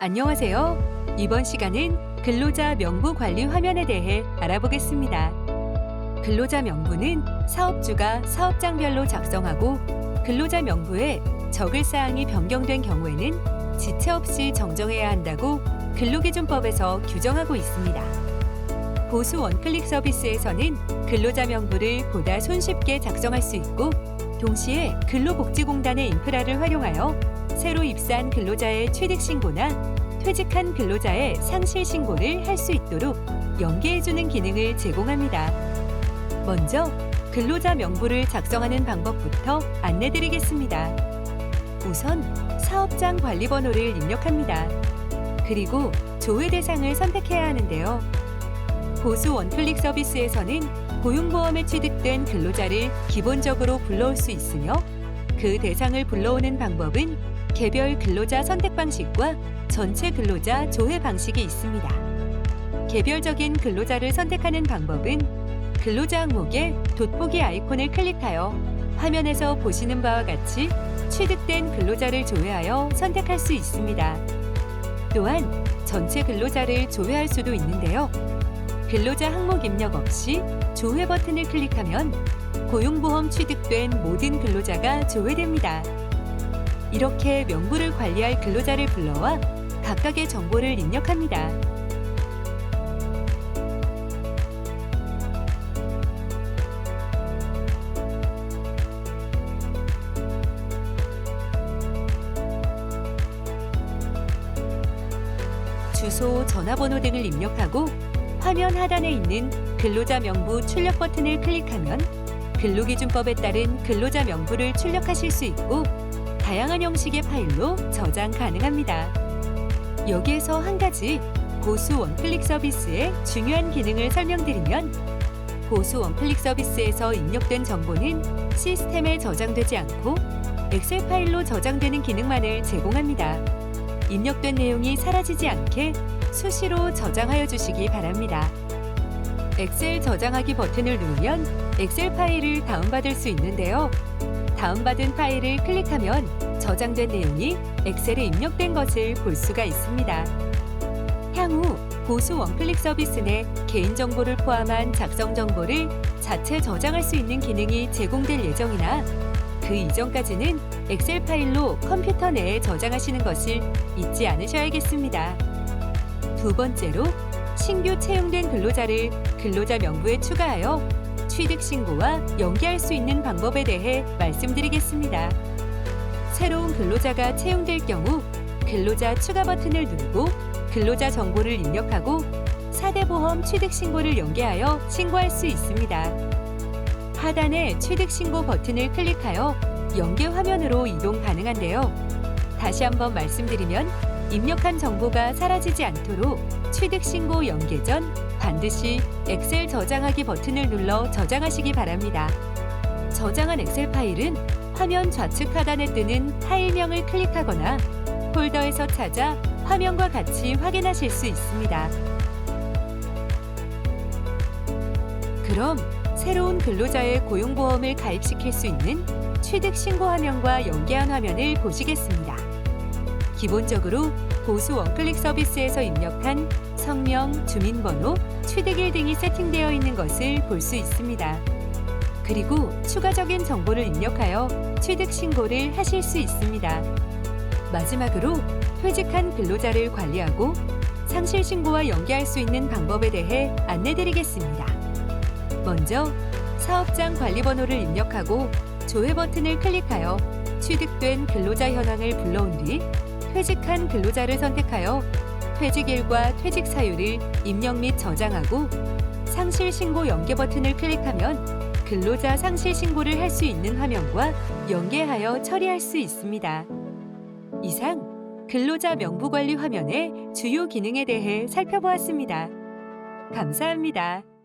안녕하세요. 이번 시간은 근로자 명부 관리 화면에 대해 알아보겠습니다. 근로자 명부는 사업주가 사업장별로 작성하고 근로자 명부에 적을 사항이 변경된 경우에는 지체 없이 정정해야 한다고 근로기준법에서 규정하고 있습니다. 보수 원클릭 서비스에서는 근로자 명부를 보다 손쉽게 작성할 수 있고 동시에 근로복지공단의 인프라를 활용하여 새로 입사한 근로자의 취득 신고나 퇴직한 근로자의 상실 신고를 할 수 있도록 연계해주는 기능을 제공합니다. 먼저 근로자 명부를 작성하는 방법부터 안내드리겠습니다. 우선 사업장 관리번호를 입력합니다. 그리고 조회 대상을 선택해야 하는데요. 보수 원클릭 서비스에서는 고용보험에 취득된 근로자를 기본적으로 불러올 수 있으며 그 대상을 불러오는 방법은 개별 근로자 선택 방식과 전체 근로자 조회 방식이 있습니다. 개별적인 근로자를 선택하는 방법은 근로자 항목의 돋보기 아이콘을 클릭하여 화면에서 보시는 바와 같이 취득된 근로자를 조회하여 선택할 수 있습니다. 또한 전체 근로자를 조회할 수도 있는데요. 근로자 항목 입력 없이 조회 버튼을 클릭하면 고용보험 취득된 모든 근로자가 조회됩니다. 이렇게 명부를 관리할 근로자를 불러와 각각의 정보를 입력합니다. 주소, 전화번호 등을 입력하고 화면 하단에 있는 근로자 명부 출력 버튼을 클릭하면 근로기준법에 따른 근로자 명부를 출력하실 수 있고 다양한 형식의 파일로 저장 가능합니다. 여기에서 한 가지 보수 원클릭 서비스의 중요한 기능을 설명드리면 보수 원클릭 서비스에서 입력된 정보는 시스템에 저장되지 않고 엑셀 파일로 저장되는 기능만을 제공합니다. 입력된 내용이 사라지지 않게 수시로 저장하여 주시기 바랍니다. 엑셀 저장하기 버튼을 누르면 엑셀 파일을 다운받을 수 있는데요. 다운받은 파일을 클릭하면 저장된 내용이 엑셀에 입력된 것을 볼 수가 있습니다. 향후 보수 원클릭 서비스 내 개인정보를 포함한 작성 정보를 자체 저장할 수 있는 기능이 제공될 예정이나 그 이전까지는 엑셀 파일로 컴퓨터 내에 저장하시는 것을 잊지 않으셔야겠습니다. 두 번째로 신규 채용된 근로자를 근로자 명부에 추가하여 취득 신고와 연계할 수 있는 방법에 대해 말씀드리겠습니다. 새로운 근로자가 채용될 경우 근로자 추가 버튼을 누르고 근로자 정보를 입력하고 사대보험 취득 신고를 연계하여 신고할 수 있습니다. 하단의 취득 신고 버튼을 클릭하여 연계 화면으로 이동 가능한데요. 다시 한번 말씀드리면 입력한 정보가 사라지지 않도록 취득 신고 연계 전 반드시 엑셀 저장하기 버튼을 눌러 저장하시기 바랍니다. 저장한 엑셀 파일은 화면 좌측 하단에 뜨는 파일명을 클릭하거나 폴더에서 찾아 화면과 같이 확인하실 수 있습니다. 그럼 새로운 근로자의 고용보험을 가입시킬 수 있는 취득 신고 화면과 연계한 화면을 보시겠습니다. 기본적으로 보수 원클릭 서비스에서 입력한 성명, 주민번호, 취득일 등이 세팅되어 있는 것을 볼 수 있습니다. 그리고 추가적인 정보를 입력하여 취득 신고를 하실 수 있습니다. 마지막으로 퇴직한 근로자를 관리하고 상실 신고와 연계할 수 있는 방법에 대해 안내드리겠습니다. 먼저 사업장 관리번호를 입력하고 조회 버튼을 클릭하여 취득된 근로자 현황을 불러온 뒤 퇴직한 근로자를 선택하여 퇴직일과 퇴직 사유를 입력 및 저장하고 상실 신고 연계 버튼을 클릭하면 근로자 상실 신고를 할 수 있는 화면과 연계하여 처리할 수 있습니다. 이상 근로자 명부 관리 화면의 주요 기능에 대해 살펴보았습니다. 감사합니다.